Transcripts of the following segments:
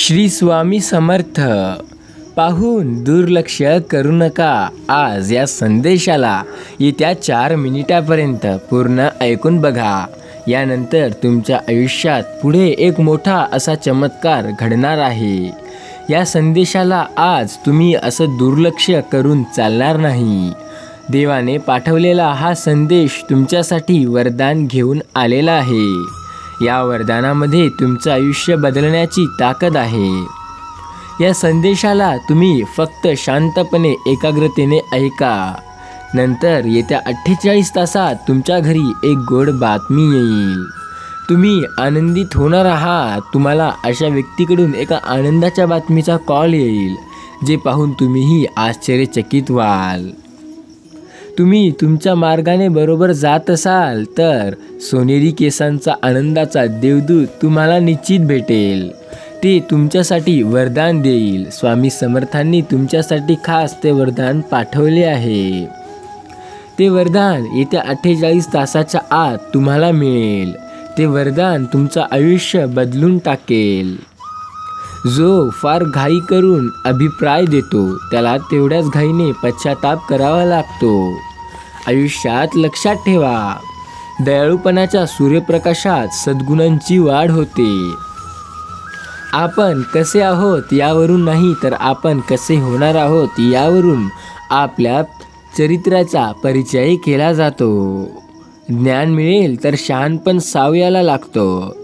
श्री स्वामी समर्थ. पाहून दुर्लक्ष करू नका. आज या संदेशाला येत्या चार मिनिटापर्यंत पूर्ण ऐकून बघा. यानंतर तुमच्या आयुष्यात पुढे एक मोठा असा चमत्कार घडणार आहे. या संदेशाला आज तुम्ही असं दुर्लक्ष करून चालणार नाही. देवाने पाठवलेला हा संदेश तुमच्यासाठी वरदान घेऊन आलेला आहे. या वरदानामध्ये तुमचं आयुष्य बदलण्याची ताकद आहे. या संदेशाला तुम्ही फक्त शांतपणे एकाग्रतेने ऐका. नंतर येत्या अठ्ठेचाळीस तासात तुमच्या घरी एक गोड बातमी येईल. तुम्ही आनंदित होणार आहात. तुम्हाला अशा व्यक्तीकडून एका आनंदाच्या बातमीचा कॉल येईल जे पाहून तुम्हीही आश्चर्यचकित व्हाल. तुम्ही तुमच्या मार्गाने बरोबर जात असाल तर सोनेरी केसांचा आनंदाचा देवदूत तुम्हाला निश्चित भेटेल. ते तुमच्यासाठी वरदान देईल. स्वामी समर्थांनी तुमच्यासाठी खास ते वरदान पाठवले आहे. ते वरदान येत्या अठ्ठेचाळीस तासाच्या आत तुम्हाला मिळेल. ते वरदान तुमचं आयुष्य बदलून टाकेल. जो फार घाई करून अभिप्राय देतो त्याला तेवढ्याच घाईने पश्चाताप करावा लागतो. आयुष्यात लक्षात ठेवा. दयाळूपणाच्या सूर्यप्रकाशात सद्गुणांची वाढ होते. आपण कसे आहोत यावरून नाही तर आपण कसे होणार आहोत यावरून आपल्या चरित्राचा परिचय केला जातो. ज्ञान मिळेल तर शहाणपण सावयाला लागतो.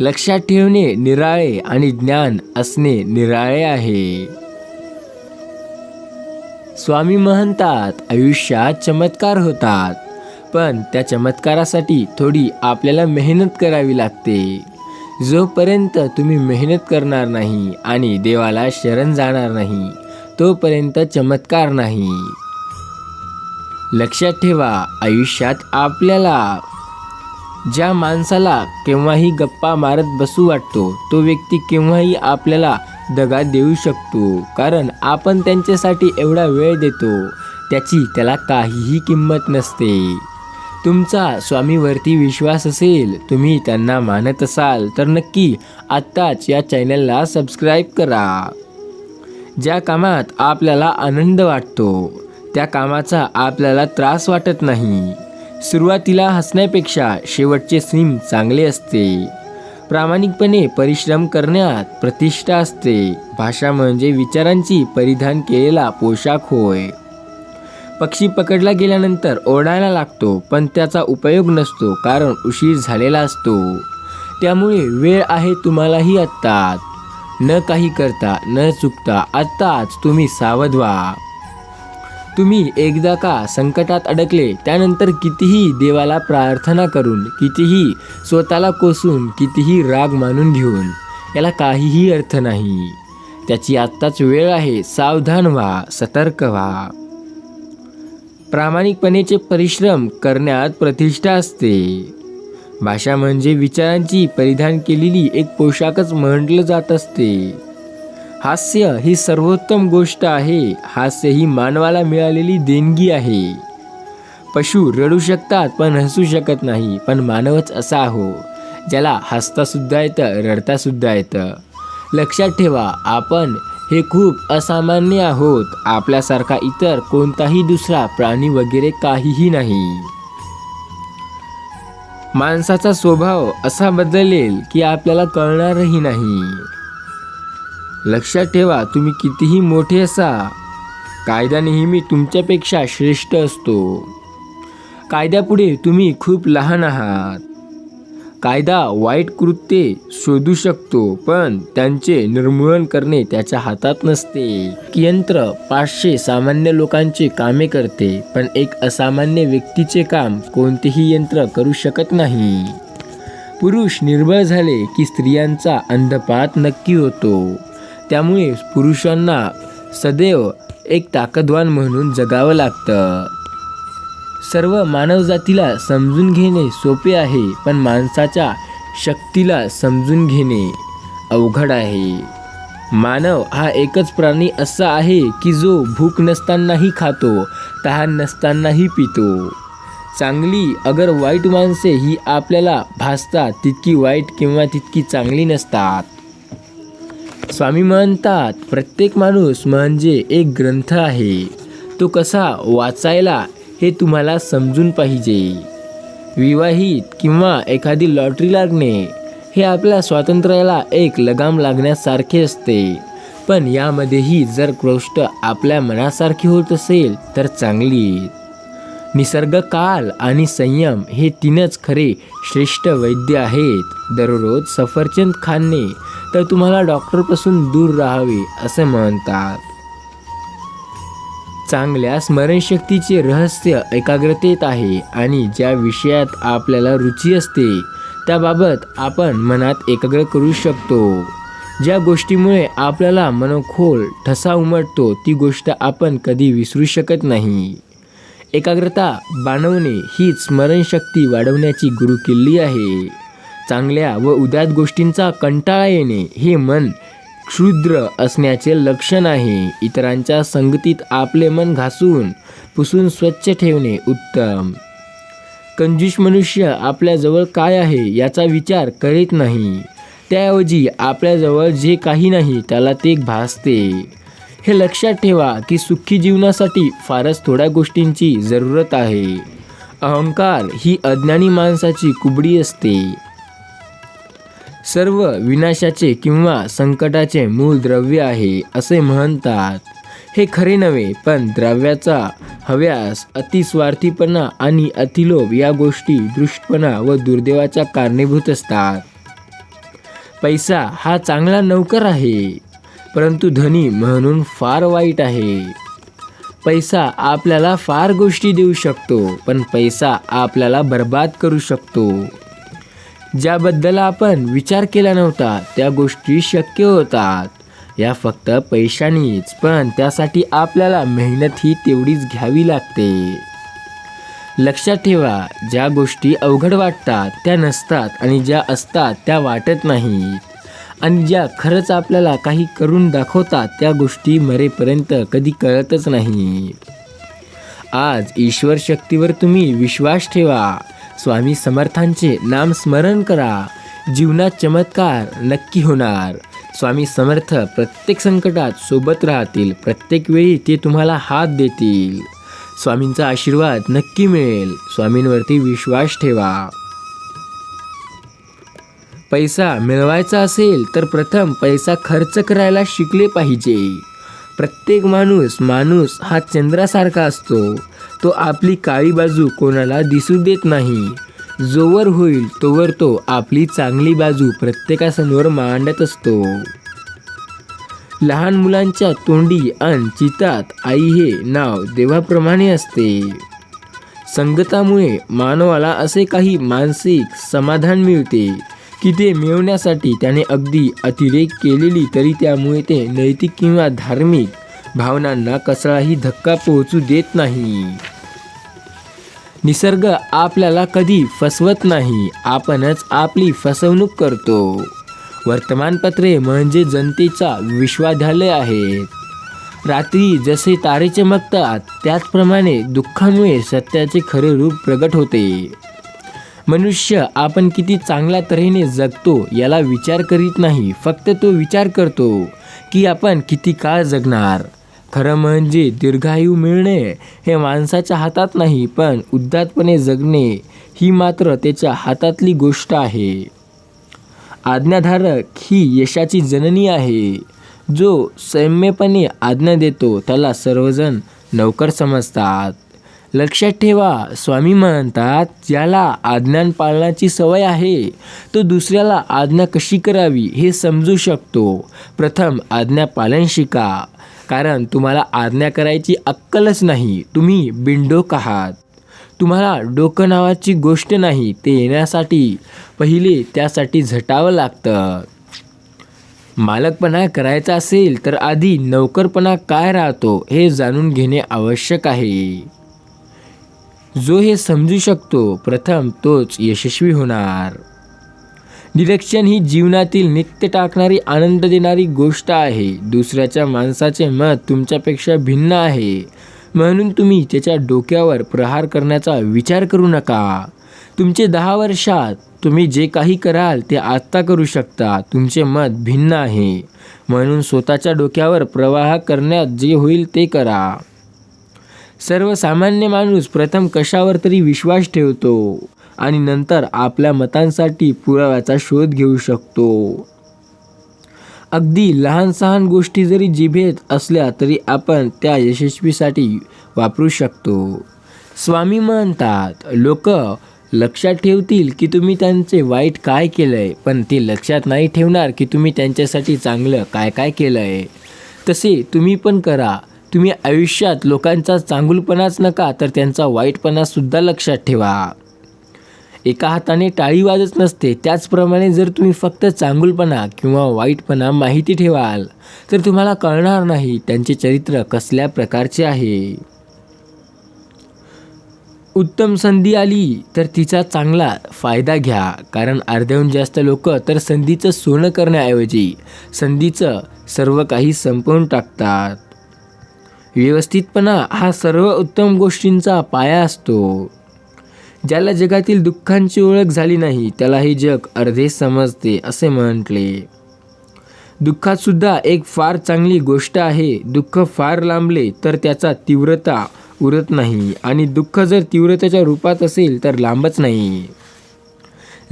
लक्षात ठेवणे निराळे आणि ज्ञान असणे निराळे आहे. स्वामी म्हणतात आयुष्यात चमत्कार होतात. पण त्या चमत्कारासाठी थोडी आपल्याला मेहनत करावी लागते. जोपर्यंत तुम्ही मेहनत करणार नाही आणि देवाला शरण जाणार नाही तोपर्यंत चमत्कार नाही. लक्षात ठेवा आयुष्यात आपल्याला ज्या माणसाला केव्हाही गप्पा मारत बसू वाटतो तो व्यक्ती केव्हाही आपल्याला दगा देऊ शकतो. कारण आपण त्यांच्यासाठी एवढा वेळ देतो त्याची त्याला काहीही किंमत नसते. तुमचा स्वामीवरती विश्वास असेल तुम्ही त्यांना मानत असाल तर नक्की आत्ताच या चॅनलला सबस्क्राईब करा. ज्या कामात आपल्याला आनंद वाटतो त्या कामाचा आपल्याला त्रास वाटत नाही. सुरुवातीला हसण्यापेक्षा शेवटचे सीम चांगले असते. प्रामाणिकपणे परिश्रम करण्यात प्रतिष्ठा असते. भाषा म्हणजे विचारांची परिधान केलेला पोशाख होय. पक्षी पकडला गेल्यानंतर ओरडायला लागतो पण त्याचा उपयोग नसतो कारण उशीर झालेला असतो. त्यामुळे वेळ आहे तुम्हालाही आत्ताच न काही करता न चुकता आत्ताच तुम्ही सावध व्हा. तुम्ही एकदा का संकटात अडकले त्यानंतर कितीही देवाला प्रार्थना करून कितीही स्वतःला कोसून कितीही राग मानून घेऊन याला काहीही अर्थ नाही. त्याची आत्ताच वेळ आहे सावधान व्हा सतर्क व्हा. प्रामाणिकपणेचे परिश्रम करण्यात प्रतिष्ठा असते. भाषा म्हणजे विचारांची परिधान केलेली एक पोशाखच म्हटलं जात असते. हास्य ही सर्वोत्तम गोष्ट आहे. हास्य ही मानवाला मिळालेली देणगी आहे. पशु रडू शकतात पण हसू शकत नाही. पण मानवच असा आहो ज्याला हसतासुद्धा येतं रडतासुद्धा येतं. लक्षात ठेवा आपण हे खूप असामान्य आहोत. आपल्यासारखा इतर कोणताही दुसरा प्राणी वगैरे काहीही नाही. माणसाचा स्वभाव असा बदलेल की आपल्याला कळणारही नाही. लक्षात ठेवा तुम्ही कितीही मोठे असा कायदा नेहमी तुमच्यापेक्षा श्रेष्ठ असतो. कायद्यापुढे तुम्ही खूप लहान आहात. कायदा वाईट कृत्ये शोधू शकतो पण त्यांचे निर्मूलन करणे त्याच्या हातात नसते. यंत्र पाचशे सामान्य लोकांचे कामे करते पण एक असामान्य व्यक्तीचे काम कोणतेही यंत्र करू शकत नाही. पुरुष निर्बळ झाले की स्त्रियांचा अंधपात नक्की होतो. त्यामुळे पुरुषांना सदैव एक ताकदवान म्हणून जगावं लागतं. सर्व मानवजातीला समजून घेणे सोपे आहे पण माणसाच्या शक्तीला समजून घेणे अवघड आहे. मानव हा एकच प्राणी असा आहे की जो भूक नसतानाही खातो तहान नसतानाही पितो. चांगली अगर वाईट माणसे ही आपल्याला भासतात तितकी वाईट किंवा तितकी चांगली नसतात. स्वामी म्हणतात प्रत्येक माणूस म्हणजे एक ग्रंथ आहे. तो कसा वाचायला हे तुम्हाला समजून पाहिजे. विवाहित किंवा एखादी लॉटरी लागणे हे आपल्या स्वातंत्र्याला एक लगाम लागण्यासारखे असते. पण यामध्येही जर गोष्ट आपल्या मनासारखी होत असेल तर चांगली. निसर्ग काल आणि संयम हे तीनच खरे श्रेष्ठ वैद्य आहेत. दररोज सफरचंद खाणे तर तुम्हाला डॉक्टरपासून दूर राहावे असे म्हणतात. चांगल्या स्मरणशक्तीचे रहस्य एकाग्रतेत आहे आणि ज्या विषयात आपल्याला रुची असते त्याबाबत आपण मनात एकाग्र करू शकतो. ज्या गोष्टीमुळे आपल्याला मनोखोल ठसा उमटतो ती गोष्ट आपण कधी विसरू शकत नाही. एकाग्रता बाणवणे ही स्मरणशक्ती वाढवण्याची गुरुकिल्ली आहे. चांगल्या व उदात गोष्टींचा कंटाळा येणे हे मन क्षुद्र असण्याचे लक्षण आहे. इतरांच्या संगतीत आपले मन घासून पुसून स्वच्छ ठेवणे उत्तम. कंजूष मनुष्य आपल्याजवळ काय आहे याचा विचार करीत नाही. त्याऐवजी आपल्याजवळ जे काही नाही त्याला ते भासते. हे लक्षात ठेवा की सुखी जीवनासाठी फारच थोड्या गोष्टींची जरूरत आहे. अहंकार ही अज्ञानी माणसाची कुबडी असते. सर्व विनाशाचे किंवा संकटाचे मूळ द्रव्य आहे असे म्हणतात. हे खरे नव्हे पण द्रव्याचा हव्यास अतिस्वार्थीपणा आणि अतिलोभ या गोष्टी दृष्टपणा व दुर्दैवाच्या कारणीभूत असतात. पैसा हा चांगला नौकर आहे परंतु धनी म्हणून फार वाईट आहे. पैसा आपल्याला फार गोष्टी देऊ शकतो पण पैसा आपल्याला बर्बाद करू शकतो. ज्याबद्दल आपण विचार केला नव्हता त्या गोष्टी शक्य होतात. या फक्त पैशानीच पण त्यासाठी आपल्याला मेहनत ही तेवढीच घ्यावी लागते. लक्षात ठेवा ज्या गोष्टी अवघड वाटतात त्या नसतात आणि ज्या असतात त्या वाटत नाहीत. आणि ज्या खरंच आपल्याला काही करून दाखवतात त्या गोष्टी मरेपर्यंत कधी कळतच नाही आज ईश्वर शक्तीवर तुम्ही विश्वास ठेवा. स्वामी समर्थांचे नाम स्मरण करा. जीवनात चमत्कार नक्की होणार. स्वामी समर्थ प्रत्येक संकटात सोबत राहतील. प्रत्येक वेळी ते तुम्हाला हात देतील. स्वामींचा आशीर्वाद नक्की मिळेल. स्वामींवरती विश्वास ठेवा. पैसा मिळवायचा असेल तर प्रथम पैसा खर्च करायला शिकले पाहिजे. प्रत्येक माणूस माणूस हा चंद्रासारखा असतो. तो आपली काळी बाजू कोणाला दिसू देत नाही. जोवर होईल तोवर तो आपली चांगली बाजू प्रत्येकासमोर मांडत असतो. लहान मुलांच्या तोंडी अन चितात आई हे नाव देवाप्रमाणे असते. संगतामुळे मानवाला असे काही मानसिक समाधान मिळते की ते मिळवण्यासाठी त्याने अगदी अतिरेक केलेली तरी त्यामुळे ते नैतिक किंवा धार्मिक भावनांना कसलाही धक्का पोहोचू देत नाही. निसर्ग आपल्याला कधी फसवत नाही आपणच आपली फसवणूक करतो. वर्तमानपत्रे म्हणजे जनतेचा विश्वाध्यालय आहेत रात्री जसे तारे चमकतात त्याचप्रमाणे दुःखामुळे सत्याचे खरे रूप प्रगट होते. मनुष्य आपण किती चांगल्या तऱ्हेने जगतो याला विचार करीत नाही फक्त तो विचार करतो की आपण किती काळ जगणार. खरं म्हणजे दीर्घायू मिळणे हे माणसाच्या हातात नाही पण उद्धातपणे जगणे ही मात्र त्याच्या हातातली गोष्ट आहे. आज्ञाधारक ही यशाची जननी आहे. जो सौम्यपणे आज्ञा देतो त्याला सर्वजण नौकर समजतात. लक्षात ठेवा स्वामी म्हणतात ज्याला आज्ञान पाळण्याची सवय आहे तो दुसऱ्याला आज्ञा कशी करावी हे समजू शकतो. प्रथम आज्ञा पालन शिका. कारण तुम्हाला आज्ञा करायची अक्कलच नाही. तुम्ही बिंडोक आहात. तुम्हाला डोकं नावाची गोष्ट नाही ते येण्यासाठी. पहिले त्यासाठी झटावं लागतं. मालकपणा करायचा असेल तर आधी नोकरपणा काय राहतो हे जाणून घेणे आवश्यक आहे. जो हे समजू शकतो प्रथम तोच यशस्वी होणार. निरीक्षण ही जीवनातील नित्य टाकणारी आनंद देणारी गोष्ट आहे. दुसऱ्याच्या माणसाचे मत तुमच्यापेक्षा भिन्न आहे. म्हणून तुम्ही त्याच्या डोक्यावर प्रहार करण्याचा विचार करू नका. तुमचे दहा वर्षात तुम्ही जे काही कराल ते आत्ता करू शकता. तुमचे मत भिन्न आहे. म्हणून स्वतःच्या डोक्यावर प्रवाह करण्यात जे होईल ते करा. सर्वसामान्य माणूस प्रथम कशावर तरी विश्वास ठेवतो. आणि नंतर आपल्या मतांसाठी पुराव्याचा शोध घेऊ शकतो. अगदी लहान सहान गोष्टी जरी जिभेत असल्या तरी आपण त्या यशस्वीसाठी वापरू शकतो. स्वामी म्हणतात लोक लक्षात ठेवतील की तुम्ही त्यांचे वाईट काय केलं आहे पण ते लक्षात नाही ठेवणार की तुम्ही त्यांच्यासाठी चांगलं काय काय केलं आहे तसे तुम्ही पण करा. तुम्ही आयुष्यात लोकांचा चांगुलपणाच नका तर त्यांचा वाईटपणासुद्धा लक्षात ठेवा. एका हाताने टाळी वाजत नसते. त्याचप्रमाणे जर तुम्ही फक्त चांगुलपणा किंवा वाईटपणा माहिती ठेवाल तर तुम्हाला कळणार नाही त्यांचे चरित्र कसल्या प्रकारचे आहे. उत्तम संधी आली तर तिचा चांगला फायदा घ्या. कारण अर्ध्याहून जास्त लोक तर संधीचं सोनं करण्याऐवजी संधीचं सर्व काही संपवून टाकतात. व्यवस्थितपणा हा सर्व उत्तम गोष्टींचा पाया असतो. ज्याला जगातील दुःखांची ओळख झाली नाही त्याला हे जग अर्धे समजते असे म्हटले. दुःखात सुद्धा एक फार चांगली गोष्ट आहे. दुःख फार लांबले तर त्याचा तीव्रता उरत नाही आणि दुःख जर तीव्रतेच्या रूपात असेल तर लांबच नाही.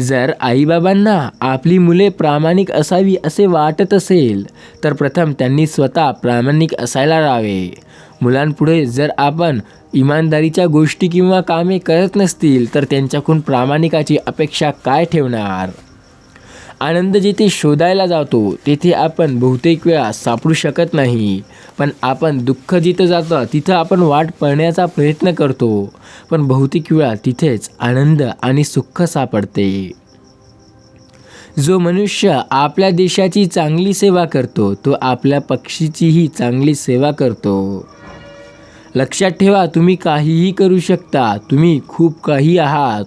जर आईबाबांना आपली मुले प्रामाणिक असावी असे वाटत असेल तर प्रथम त्यांनी स्वतः प्रामाणिक असायला राहावे मुलांपुढे जर आपण इमानदारीच्या गोष्टी किंवा कामे करत नसतील तर त्यांच्याकडून प्रामाणिकाची अपेक्षा काय ठेवणार? आनंद जिथे शोधायला जातो तेथे आपण बहुतेक वेळा सापडू शकत नाही. पण आपण दुःख जिथं जातं तिथं आपण वाट पळण्याचा प्रयत्न करतो. पण बहुतेक वेळा तिथेच आनंद आणि सुख सापडते. जो मनुष्य आपल्या देशाची चांगली सेवा करतो तो आपल्या पक्षीचीही चांगली सेवा करतो. लक्षात ठेवा तुम्ही काहीही करू शकता. तुम्ही खूप काही आहात.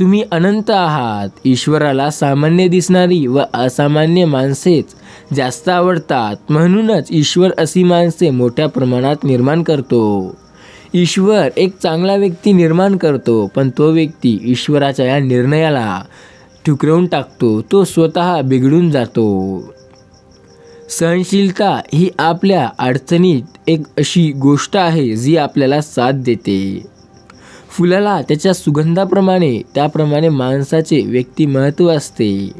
तुम्ही अनंत आहात. ईश्वराला सामान्य दिसणारी व असामान्य माणसेच जास्त आवडतात. म्हणूनच ईश्वर अशी माणसे मोठ्या प्रमाणात निर्माण करतो. ईश्वर एक चांगला व्यक्ती निर्माण करतो पण तो व्यक्ती ईश्वराच्या या निर्णयाला ठुकरवून टाकतो. तो स्वतः बिघडून जातो. सहनशीलता ही आपल्या अडचणीत एक अशी गोष्ट आहे जी आपल्याला साथ देते. फुलाला त्याच्या सुगंधाप्रमाणे त्याप्रमाणे माणसाचे व्यक्तिमत्व असते.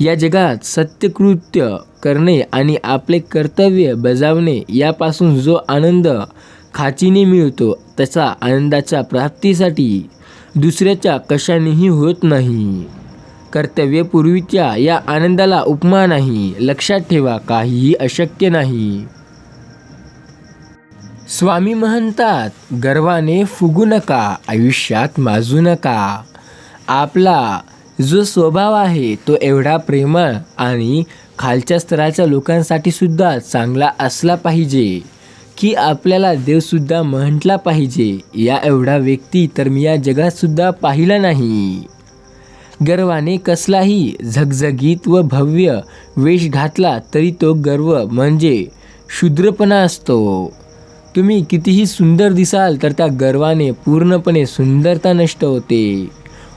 या जगात सत्यकृत्य करणे आणि आपले कर्तव्य बजावणे यापासून जो आनंद खाचीने मिळतो त्याचा आनंदाच्या प्राप्तीसाठी दुसऱ्याच्या कशानेही होत नाही. कर्तव्यपूर्वीच्या या आनंदाला उपमा नाही लक्षात ठेवा काहीही अशक्य नाही. स्वामी म्हणतात गर्वाने फुगू नका आयुष्यात माजू नका. आपला जो स्वभाव आहे तो एवढा प्रेमळ आणि खालच्या स्तराच्या लोकांसाठी सुद्धा चांगला असला पाहिजे की आपल्याला देवसुद्धा म्हटला पाहिजे या एवढा व्यक्ती तर मी या जगातसुद्धा पाहिला नाही. गर्वाने कसलाही झगझगीत व भव्य वेश घातला तरी तो गर्व म्हणजे शूद्रपणा असतो. तुम्ही कितीही सुंदर दिसाल तर त्या गर्वाने पूर्णपणे सुंदरता नष्ट होते.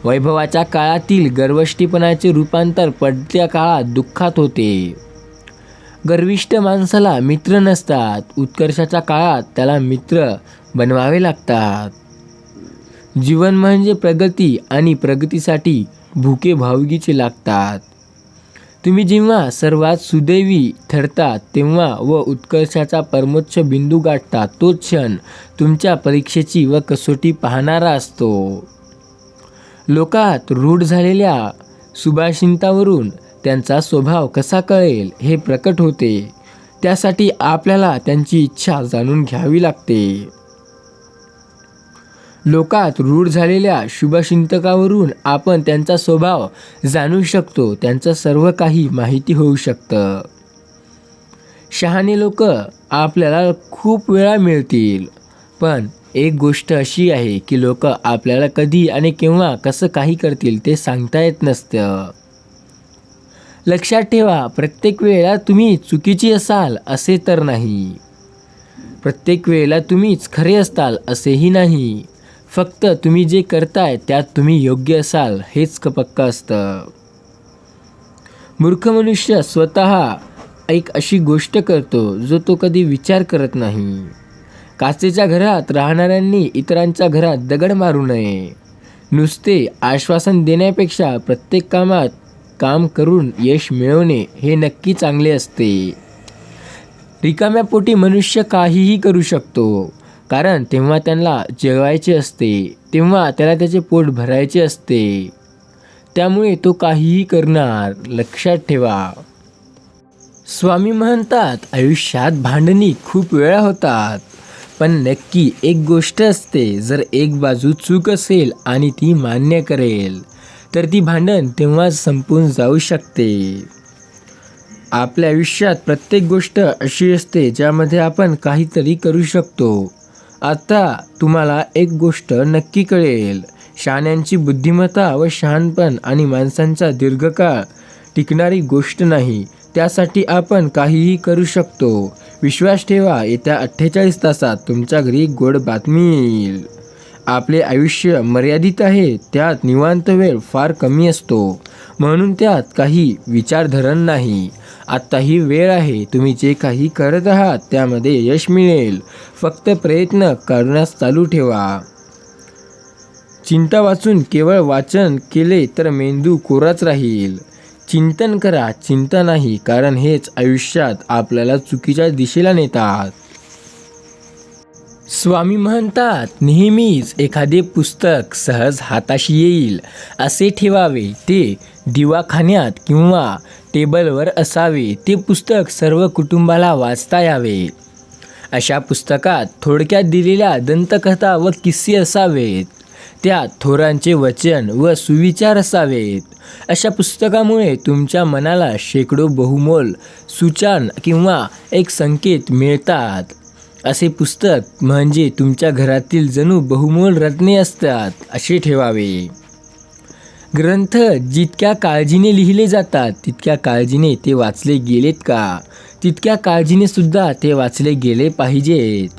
वैभवाच्या काळातील गर्वष्टीपणाचे रूपांतर पडत्या काळात दुःखात होते. गर्विष्ट माणसाला मित्र नसतात. उत्कर्षाच्या काळात त्याला मित्र बनवावे लागतात. जीवन म्हणजे प्रगती आणि प्रगतीसाठी भुके भावगीचे लागतात. तुम्ही जेव्हा सर्वात सुदैवी ठरतात तेव्हा व उत्कर्षाचा परमोच्च बिंदू गाठता तो क्षण तुमच्या परीक्षेची व कसोटी पाहणारा असतो. लोकात रूढ झालेल्या सुभाषिंतावरून त्यांचा स्वभाव कसा कळेल हे प्रकट होते. त्यासाठी आपल्याला त्यांची इच्छा जाणून घ्यावी लागते. लोकात रूढ झालेल्या शुभचिंतकावरून आपण त्यांचा स्वभाव जाणू शकतो. त्यांचं सर्व काही माहिती होऊ शकतं. शहाणे लोक आपल्याला खूप वेळा मिळतील. पण एक गोष्ट अशी आहे की लोक आपल्याला कधी आणि केव्हा कसं काही करतील ते सांगता येत नसतं. लक्षात ठेवा प्रत्येक वेळेला तुम्ही चुकीची असाल असे तर नाही. प्रत्येक वेळेला तुम्हीच खरे असताल असेही नाही. फक्त तुम्ही जे करताय त्यात तुम्ही योग्य असाल हेच क पक्क असतं. मूर्ख मनुष्य स्वतः एक अशी गोष्ट करतो जो तो कधी विचार करत नाही. काचेच्या घरात राहणाऱ्यांनी इतरांच्या घरात दगड मारू नये. नुसते आश्वासन देण्यापेक्षा प्रत्येक कामात काम करून यश मिळवणे हे नक्की चांगले असते. रिकाम्या पोटी मनुष्य काहीही करू शकतो. कारण तेव्हा त्यांना जेवायचे असते तेव्हा त्याला त्याचे पोट भरायचे असते. त्यामुळे तो काहीही करणार लक्षात ठेवा. स्वामी म्हणतात आयुष्यात भांडणी खूप वेळा होतात पण नक्की एक गोष्ट असते जर एक बाजू चूक असेल आणि ती मान्य करेल तर ती भांडण तेव्हा संपून जाऊ शकते. आपल्या आयुष्यात प्रत्येक गोष्ट अशी असते ज्यामध्ये आपण काहीतरी करू शकतो. आता तुम्हाला एक गोष्ट नक्की कळेल. शहाण्यांची बुद्धिमत्ता व शहाणपण आणि माणसांचा दीर्घकाळ टिकणारी गोष्ट नाही. त्यासाठी आपण काहीही करू शकतो. विश्वास ठेवा येत्या अठ्ठेचाळीस तासात तुमच्या घरी गोड बातमी येईल. आपले आयुष्य मर्यादित आहे त्यात निवांत वेळ फार कमी असतो. म्हणून त्यात काही विचारधरण नाही. आत्ता ही वेळ आहे तुम्ही जे काही करत आहात त्यामध्ये यश मिळेल. फक्त प्रयत्न करण्यास चालू ठेवा. चिंता वाचून केवळ वाचन केले तर मेंदू कोराच राहील. चिंतन करा चिंता नाही कारण हेच आयुष्यात आपल्याला चुकीच्या दिशेला नेतात. स्वामी म्हणतात नेहमीच एखादे पुस्तक सहज हाताशी येईल. असे ठेवावे ते दिवाखान्यात किंवा टेबलवर असावे. ते पुस्तक सर्व कुटुंबाला वाचता यावे. अशा पुस्तकात थोडक्यात दिलेल्या दंतकथा व किस्से असावेत. त्यात थोरांचे वचन व सुविचार असावेत. अशा पुस्तकामुळे तुमच्या मनाला शेकडो बहुमोल सूचन किंवा एक संकेत मिळतात. असे पुस्तक म्हणजे तुमच्या घरातील जणू बहुमोल रत्ने असतात असे ठेवावे. ग्रंथ जितक्या काळजीने लिहिले जातात तितक्या काळजीने ते वाचले गेलेत का? तितक्या काळजीने सुद्धा ते वाचले गेले पाहिजेत.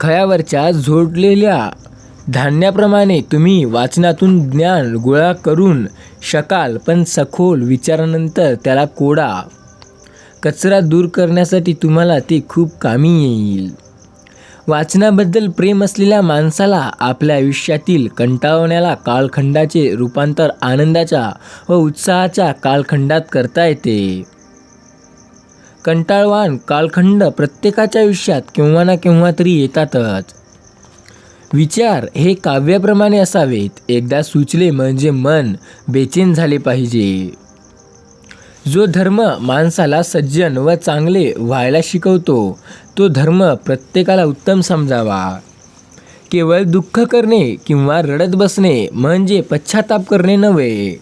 खळ्यावरच्या झोडलेल्या धान्याप्रमाणे तुम्ही वाचनातून ज्ञान गोळा करून शकाल पण सखोल विचारानंतर त्याला कोडा. कचरा दूर करण्यासाठी तुम्हाला ते खूप कामी येईल. वाचनाबद्दल प्रेम असलेल्या माणसाला आपल्या आयुष्यातील कंटाळवण्याला कालखंडाचे रूपांतर आनंदाच्या व उत्साहाच्या कालखंडात करता येते. कंटाळवाण कालखंड प्रत्येकाच्या आयुष्यात केव्हा ना केव्हा तरी येतातच. विचार हे काव्याप्रमाणे असावेत. एकदा सुचले म्हणजे मन बेचैन झाले पाहिजे. जो धर्म माणसाला सज्जन व चांगले व्हायला शिकवतो तो धर्म प्रत्येकाला उत्तम समजावा. केवळ दुःख करणे किंवा रडत बसणे म्हणजे पश्चाताप करणे नव्हे.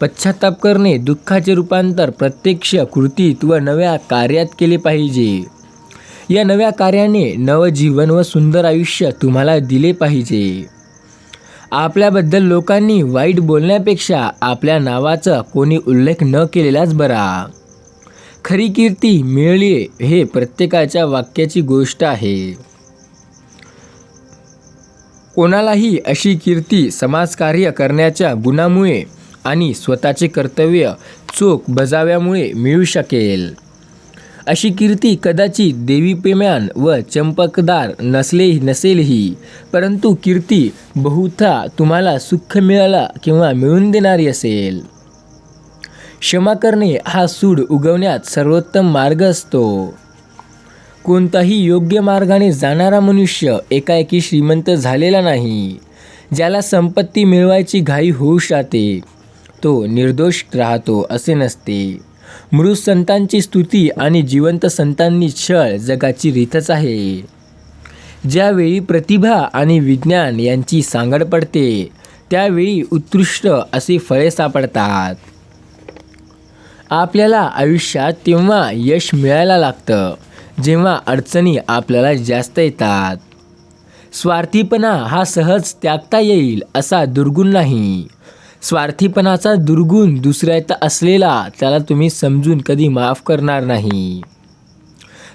पश्चाताप करणे दुःखाचे रूपांतर प्रत्यक्ष कृतीत व नव्या कार्यात केले पाहिजे. या नव्या कार्याने नवजीवन व सुंदर आयुष्य तुम्हाला दिले पाहिजे. आपल्याबद्दल लोकांनी वाईट बोलण्यापेक्षा आपल्या नावाचा कोणी उल्लेख न केलेलाच बरा. खरी कीर्ती मिळली हे प्रत्येकाच्या वाक्याची गोष्ट आहे. कोणालाही अशी कीर्ती समाजकार्य करण्याच्या गुणामुळे आणि स्वतःचे कर्तव्य चोख बजाव्यामुळे मिळू शकेल. अशी कीर्ती कदाचित देवीप्रेम्यान व चंपकदार नसले नसेलही. परंतु कीर्ती बहुधा तुम्हाला सुख मिळाला किंवा मिळून देणारी असेल. क्षमा करणे हा सूड उगवण्यात सर्वोत्तम मार्ग असतो. कोणताही योग्य मार्गाने जाणारा मनुष्य एकाएकी श्रीमंत झालेला नाही. ज्याला संपत्ती मिळवायची घाई होऊ जाते तो निर्दोष राहतो असे नसते. मृत संतांची स्तुती आणि जिवंत संतांनी छळ जगाची रीतच आहे. ज्यावेळी प्रतिभा आणि विज्ञान यांची सांगड पडते त्यावेळी उत्कृष्ट असे फळे सापडतात. आपल्याला आयुष्यात तेव्हा यश मिळायला लागतं जेव्हा अडचणी आपल्याला जास्त येतात. स्वार्थीपणा हा सहज त्यागता येईल असा दुर्गुण नाही. स्वार्थीपणाचा दुर्गुण दुसऱ्यात असलेला त्याला तुम्ही समजून कधी माफ करणार नाही.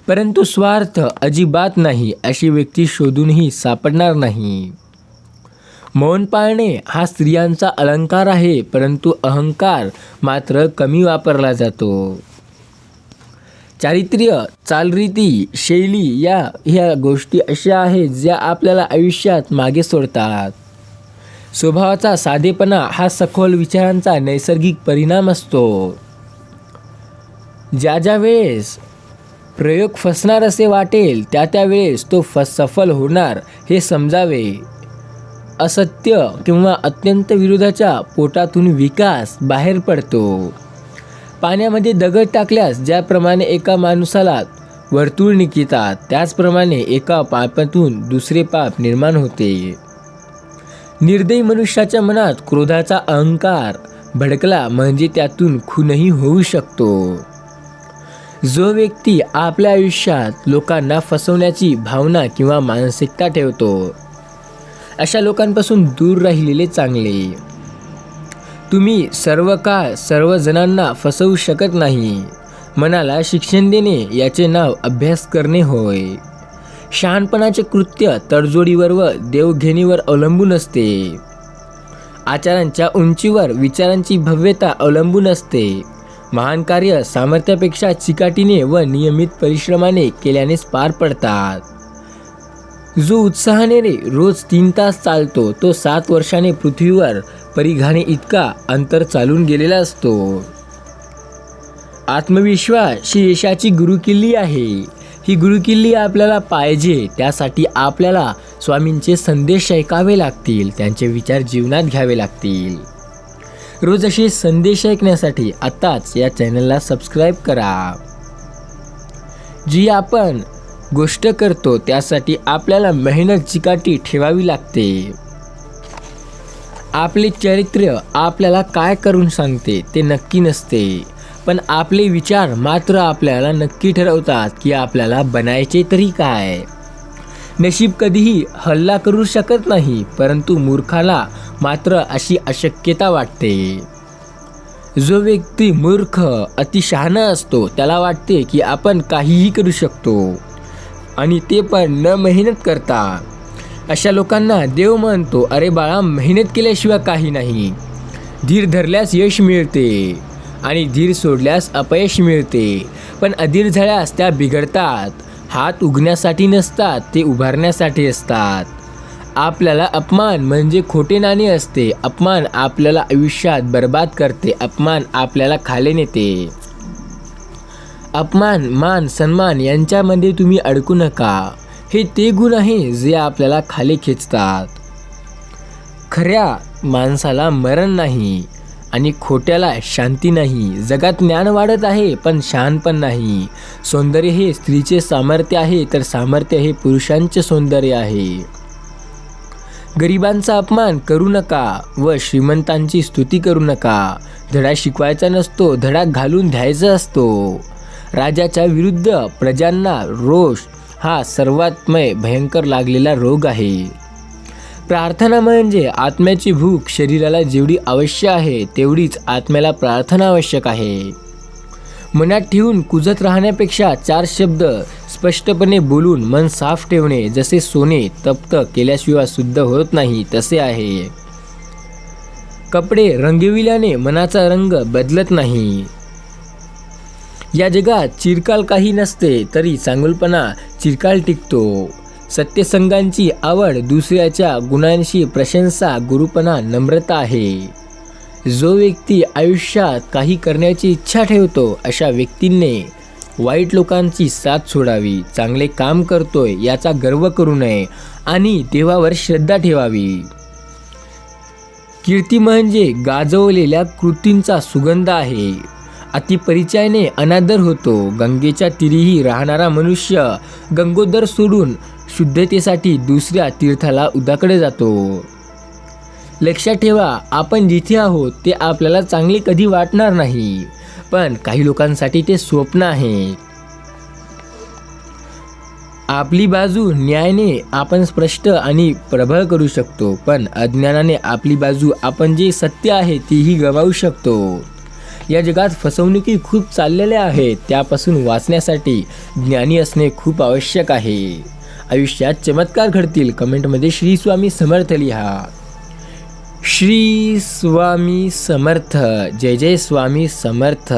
परंतु स्वार्थ अजिबात नाही अशी व्यक्ती शोधूनही सापडणार नाही. मौन पाळणे हा स्त्रियांचा अलंकार आहे परंतु अहंकार मात्र कमी वापरला जातो. चारित्र्य चालरीती शैली या ह्या गोष्टी अशा आहेत ज्या आपल्याला आयुष्यात मागे सोडतात. स्वभावाचा साधेपणा हा सखोल विचारांचा नैसर्गिक परिणाम असतो. ज्या ज्या वेळेस प्रयोग फसणार असे वाटेल त्या त्यावेळेस तो फ सफल होणार हे समजावे. असत्य किंवा अत्यंत विरोधाच्या पोटातून विकास बाहेर पडतो. पाण्यामध्ये दगड टाकल्यास ज्याप्रमाणे एका माणसाला वर्तुळ निघतात त्याचप्रमाणे एका पापातून दुसरे पाप निर्माण होते. निर्दयी मनुष्याच्या मनात क्रोधाचा अहंकार भडकला म्हणजे त्यातून खूनही होऊ शकतो. जो व्यक्ती आपल्या आयुष्यात लोकांना फसवण्याची भावना किंवा मानसिकता ठेवतो अशा लोकांपासून दूर राहिलेले चांगले. तुम्ही सर्व काळ सर्व जणांना फसवू शकत नाही. मनाला शिक्षण देणे याचे नाव अभ्यास करणे होय. शहाणपणाचे कृत्य तडजोडीवर व देवघेणीवर अवलंबून असते. आचारांच्या उंचीवर विचारांची भव्यता अवलंबून असते. महान कार्य सामर्थ्यापेक्षा चिकाटीने व नियमित परिश्रमाने केल्यानेच पार पडतात. जो उत्साहाने रे रोज तीन तास चालतो तो सात वर्षाने पृथ्वीवर परिघाने इतका अंतर चालून गेलेला असतो. आत्मविश्वास ही यशाची गुरुकिल्ली आहे. ही गुरुकिल्ली आपल्याला पाहिजे त्यासाठी आपल्याला स्वामींचे संदेश ऐकावे लागतील त्यांचे विचार जीवनात घ्यावे लागतील. रोज असे संदेश ऐकण्यासाठी आत्ताच या चॅनलला सबस्क्राईब करा. जी आपण गोष्ट करतो त्यासाठी आपल्याला मेहनत चिकाटी ठेवावी लागते. आपले चरित्र आपल्याला काय करून सांगते ते नक्की नसते. पण आपले विचार मात्र आपल्याला नक्की ठरवतात की आपल्याला बनायचे तरी काय. नशीब कधीही हल्ला करू शकत नाही परंतु मूर्खाला मात्र अशी अशक्यता वाटते. जो व्यक्ती मूर्ख अतिशहाणा असतो त्याला वाटते की आपण काहीही करू शकतो. आणि ते पण न मेहनत करता. अशा लोकांना देव म्हणतो अरे बाळा मेहनत केल्याशिवाय काही नाही. धीर धरल्यास यश मिळते. आणि धीर सोडल्यास अपयश मिळते. पण अधीर झाल्यास त्या बिघडतात. हात उगण्यासाठी नसतात ते उभारण्यासाठी असतात. आपल्याला अपमान म्हणजे खोटे नाणे असते. अपमान आपल्याला आयुष्यात बर्बाद करते. अपमान आपल्याला खाले नेते. अपमान मान सन्मान यांच्यामध्ये तुम्ही अडकू नका. हे ते गुण आहे जे आपल्याला खाली खेचतात. खऱ्या माणसाला मरण नाही. आणि खोट्याला शांती नाही. जगात ज्ञान वाढत आहे पण शहाणपण नाही. सौंदर्य हे स्त्रीचे सामर्थ्य आहे तर सामर्थ्य हे पुरुषांचे सौंदर्य आहे. गरिबांचा अपमान करू नका व श्रीमंतांची स्तुती करू नका. धडा शिकवायचा नसतो धडा घालून द्यायचा असतो. राजाच्या विरुद्ध प्रजांना रोष हा सर्वात्मय भयंकर लागलेला रोग आहे. प्रार्थना म्हणजे आत्म्याची भूक शरीराला जेवढी आवश्यक आहे तेवढीच आत्म्याला प्रार्थना आवश्यक आहे. मनात ठेवून कुजत राहण्यापेक्षा चार शब्द स्पष्टपणे बोलून मन साफ ठेवणे जसे सोने तप्त केल्याशिवाय शुद्ध होत नाही तसे आहे. कपडे रंगविल्याने मनाचा रंग बदलत नाही. या जगात चिरकाल काही नसते तरी चांगुलपणा चिरकाल टिकतो. सत्यसंगांची आवड दुसऱ्याच्या गुणांशी प्रशंसा गुरुपणा नम्रता आहे. जो व्यक्ती आयुष्यात काही करण्याची इच्छा ठेवतो अशा व्यक्तींनी वाईट लोकांची साथ सोडावी चांगले काम करतोय याचा गर्व करू नये आणि देवावर श्रद्धा ठेवावी. कीर्ती म्हणजे गाजवलेल्या कृतींचा सुगंध आहे. अतिपरिचयाने अनादर होतो. गंगेच्या तिरीही राहणारा मनुष्य गंगोदर सोडून शुद्धतेसाठी दुसऱ्या तीर्थाला उदाकडे जातो. लक्षात ठेवा आपण जिथे आहोत ते आपल्याला चांगले कधी वाटणार नाही पण काही लोकांसाठी ते स्वप्न आहे. आपली बाजू न्यायाने आपण स्पष्ट आणि प्रबळ करू शकतो पण अज्ञानाने आपली बाजू आपण जे सत्य आहे तीही गमावू शकतो. या जगात फसवणुकी खूप चाललेल्या आहेत त्यापासून वाचण्यासाठी ज्ञानी असणे खूप आवश्यक आहे. आयुष्यात चमत्कार घडतील. कमेंटमध्ये श्री स्वामी समर्थ लिहा. श्री स्वामी समर्थ. जय जय स्वामी समर्थ.